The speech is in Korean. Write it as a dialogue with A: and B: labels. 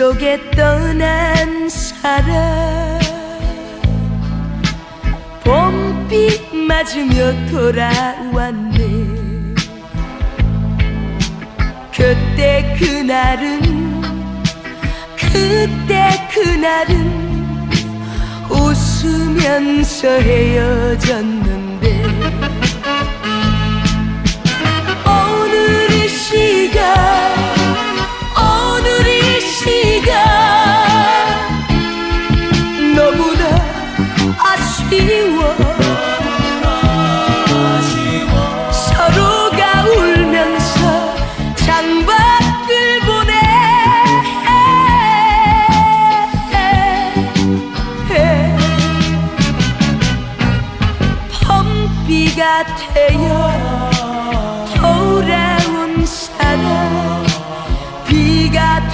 A: 속에 떠난 사람. 봄빛 맞으며 돌아왔네. 그때 그날은 그때 그날은 웃으면서 헤어졌는 아쉬워. 서로가 울면서 장밖을 보내. 펌비가 되어.